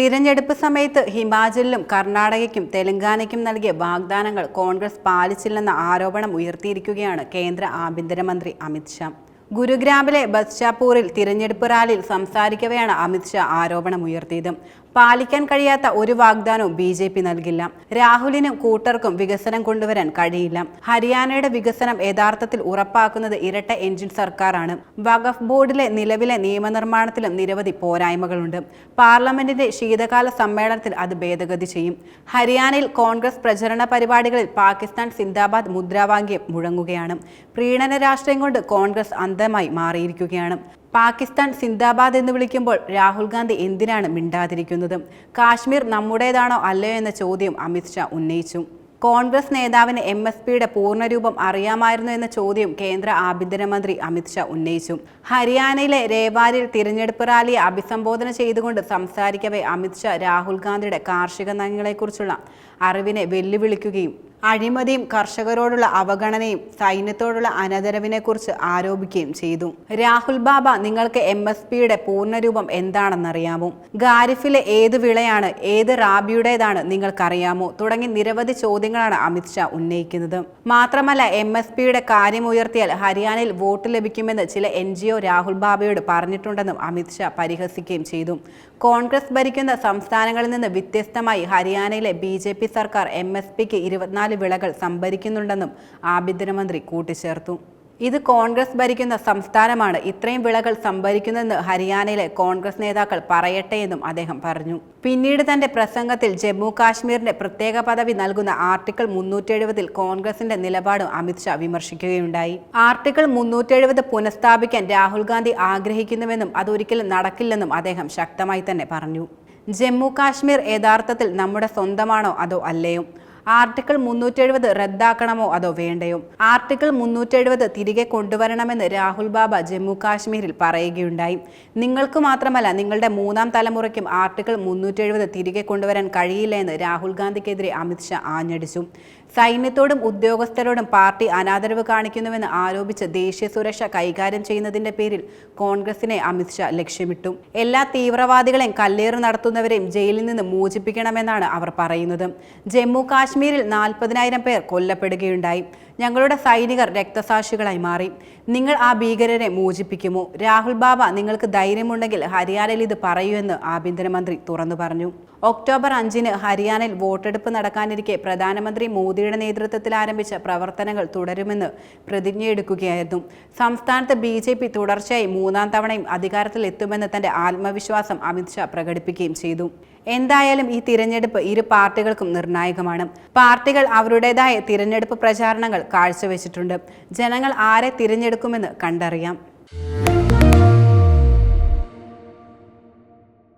തിരഞ്ഞെടുപ്പ് സമയത്ത് ഹിമാചലിലും കർണാടകയ്ക്കും തെലങ്കാനയ്ക്കും നൽകിയ വാഗ്ദാനങ്ങൾ കോൺഗ്രസ് പാലിച്ചില്ലെന്ന ആരോപണം ഉയർത്തിയിരിക്കുകയാണ് കേന്ദ്ര ആഭ്യന്തരമന്ത്രി അമിത്ഷാ ഗുരുഗ്രാമിലെ ബസ്ഷാപൂറിൽ തിരഞ്ഞെടുപ്പ് റാലിയിൽ സംസാരിക്കവെയാണ് അമിത്ഷാ ആരോപണം ഉയർത്തിയത്. പാലിക്കാൻ കഴിയാത്ത ഒരു വാഗ്ദാനവും ബി ജെ പി നൽകില്ല. രാഹുലിനും കൂട്ടർക്കും വികസനം കൊണ്ടുവരാൻ കഴിയില്ല. ഹരിയാനയുടെ വികസനം യഥാർത്ഥത്തിൽ ഉറപ്പാക്കുന്നത് ഇരട്ട എഞ്ചിൻ സർക്കാരാണ്. വഖഫ് ബോർഡിലെ നിലവിലെ നിയമനിർമ്മാണത്തിലും നിരവധി പോരായ്മകളുണ്ട്. പാർലമെന്റിന്റെ ശീതകാല സമ്മേളനത്തിൽ അത് ഭേദഗതി ചെയ്യും. ഹരിയാനയിൽ കോൺഗ്രസ് പ്രചരണ പരിപാടികളിൽ പാകിസ്ഥാൻ സിന്ദാബാദ് മുദ്രാവാക്യം മുഴങ്ങുകയാണ്. പ്രീണന രാഷ്ട്രീയം കൊണ്ട് കോൺഗ്രസ് അന്ധമായി മാറിയിരിക്കുകയാണ്. പാകിസ്ഥാൻ സിന്ദാബാദ് എന്ന് വിളിക്കുമ്പോൾ രാഹുൽ ഗാന്ധി എന്തിനാണ് മിണ്ടാതിരിക്കുന്നത്? കാശ്മീർ നമ്മുടേതാണോ അല്ലയോ എന്ന ചോദ്യം അമിത്ഷാ ഉന്നയിച്ചു. കോൺഗ്രസ് നേതാവിന് എം എസ് പിയുടെ പൂർണരൂപം അറിയാമായിരുന്നു എന്ന ചോദ്യം കേന്ദ്ര ആഭ്യന്തരമന്ത്രി അമിത്ഷാ ഉന്നയിച്ചു. ഹരിയാനയിലെ രേവാരിൽ തിരഞ്ഞെടുപ്പ് റാലിയെ അഭിസംബോധന ചെയ്തുകൊണ്ട് സംസാരിക്കവേ അമിത്ഷാ രാഹുൽ ഗാന്ധിയുടെ കാർഷിക നയങ്ങളെക്കുറിച്ചുള്ള അറിവിനെ വെല്ലുവിളിക്കുകയും അഴിമതിയും കർഷകരോടുള്ള അവഗണനയും സൈന്യത്തോടുള്ള അനതരവിനെക്കുറിച്ച് ആരോപിക്കുകയും ചെയ്തു. രാഹുൽ ബാബ നിങ്ങൾക്ക് എം എസ് പിയുടെ പൂർണരൂപം എന്താണെന്നറിയാമോ? ഗാരിഫിലെ ഏത് വിളയാണ് ഏത് റാബിയുടേതാണ് നിങ്ങൾക്കറിയാമോ? തുടങ്ങി നിരവധി ചോദ്യങ്ങളാണ് അമിത്ഷാ ഉന്നയിക്കുന്നത്. മാത്രമല്ല എം എസ് പിയുടെ കാര്യമുയർത്തിയാൽ ഹരിയാനയിൽ വോട്ട് ലഭിക്കുമെന്ന് ചില എൻ ജി ഒ രാഹുൽ ബാബയോട് പറഞ്ഞിട്ടുണ്ടെന്നും അമിത്ഷാ പരിഹസിക്കുകയും ചെയ്തു. കോൺഗ്രസ് ഭരിക്കുന്ന സംസ്ഥാനങ്ങളിൽ നിന്ന് വ്യത്യസ്തമായി ഹരിയാനയിലെ ബി സർക്കാർ എം എസ് പിക്ക് ഇരുപത്തിനാല് വിളകൾ സംഭരിക്കുന്നുണ്ടെന്നും ആഭ്യന്തരമന്ത്രി കൂട്ടിച്ചേർത്തു. ഇത് കോൺഗ്രസ് ഭരിക്കുന്ന സംസ്ഥാനമാണ് ഇത്രയും വിളകൾ സംഭരിക്കുന്നതെന്ന് ഹരിയാനയിലെ കോൺഗ്രസ് നേതാക്കൾ പറയട്ടെ എന്നും അദ്ദേഹം പറഞ്ഞു. പിന്നീട് തന്റെ പ്രസംഗത്തിൽ ജമ്മു കാശ്മീരിന്റെ പ്രത്യേക പദവി നൽകുന്ന ആർട്ടിക്കിൾ മുന്നൂറ്റി എഴുപതിൽ കോൺഗ്രസിന്റെ നിലപാടും അമിത്ഷാ വിമർശിക്കുകയുണ്ടായി. ആർട്ടിക്കിൾ മുന്നൂറ്റി എഴുപത് പുനഃസ്ഥാപിക്കാൻ രാഹുൽ ഗാന്ധി ആഗ്രഹിക്കുന്നുവെന്നും അതൊരിക്കലും നടക്കില്ലെന്നും അദ്ദേഹം ശക്തമായി തന്നെ പറഞ്ഞു. ജമ്മു കാശ്മീർ യഥാർത്ഥത്തിൽ നമ്മുടെ സ്വന്തമാണോ അതോ അല്ലയോ? ആർട്ടിക്കിൾ മുന്നൂറ്റി എഴുപത് റദ്ദാക്കണമോ അതോ വേണ്ടയോ? ആർട്ടിക്കിൾ മുന്നൂറ്റി എഴുപത് തിരികെ കൊണ്ടുവരണമെന്ന് രാഹുൽ ബാബ ജമ്മു കാശ്മീരിൽ പറയുകയുണ്ടായി. നിങ്ങൾക്ക് മാത്രമല്ല നിങ്ങളുടെ മൂന്നാം തലമുറയ്ക്കും ആർട്ടിക്കിൾ മുന്നൂറ്റി എഴുപത് തിരികെ കൊണ്ടുവരാൻ കഴിയില്ല എന്ന് രാഹുൽ ഗാന്ധിക്കെതിരെ അമിത്ഷാ ആഞ്ഞടിച്ചു. സൈന്യത്തോടും ഉദ്യോഗസ്ഥരോടും പാർട്ടി അനാദരവ് കാണിക്കുന്നുവെന്ന് ആരോപിച്ച് ദേശീയ സുരക്ഷ കൈകാര്യം ചെയ്യുന്നതിന്റെ പേരിൽ കോൺഗ്രസിനെ അമിത്ഷാ ലക്ഷ്യമിട്ടു. എല്ലാ തീവ്രവാദികളെയും കല്ലേറ് നടത്തുന്നവരെയും ജയിലിൽ നിന്ന് മോചിപ്പിക്കണമെന്നാണ് അവർ പറയുന്നത്. ജമ്മു കാശ്മീരിൽ നാൽപ്പതിനായിരം പേർ കൊല്ലപ്പെടുകയുണ്ടായി. ഞങ്ങളുടെ സൈനികർ രക്തസാക്ഷികളായി മാറി. നിങ്ങൾ ആ ഭീകരരെ മോചിപ്പിക്കുമോ? രാഹുൽ ബാബ നിങ്ങൾക്ക് ധൈര്യമുണ്ടെങ്കിൽ ഹരിയാനയിൽ ഇത് പറയൂ എന്ന് ആഭ്യന്തരമന്ത്രി തുറന്നു പറഞ്ഞു. ഒക്ടോബർ അഞ്ചിന് ഹരിയാനയിൽ വോട്ടെടുപ്പ് നടക്കാനിരിക്കെ പ്രധാനമന്ത്രി മോദിയുടെ നേതൃത്വത്തിൽ ആരംഭിച്ച പ്രവർത്തനങ്ങൾ തുടരുമെന്ന് പ്രതിജ്ഞയെടുക്കുകയായിരുന്നു. സംസ്ഥാനത്ത് ബി ജെ പി തുടർച്ചയായി മൂന്നാം തവണയും അധികാരത്തിൽ എത്തുമെന്ന് തന്റെ ആത്മവിശ്വാസം അമിത്ഷാ പ്രകടിപ്പിക്കുകയും ചെയ്തു. എന്തായാലും ഈ തിരഞ്ഞെടുപ്പ് ഇരു പാർട്ടികൾക്കും നിർണായകമാണ്. പാർട്ടികൾ അവരുടേതായ തിരഞ്ഞെടുപ്പ് പ്രചാരണങ്ങൾ കാഴ്ചവെച്ചിട്ടുണ്ട്. ജനങ്ങൾ ആരെ തിരഞ്ഞെടുക്കുമെന്ന് കണ്ടറിയാം.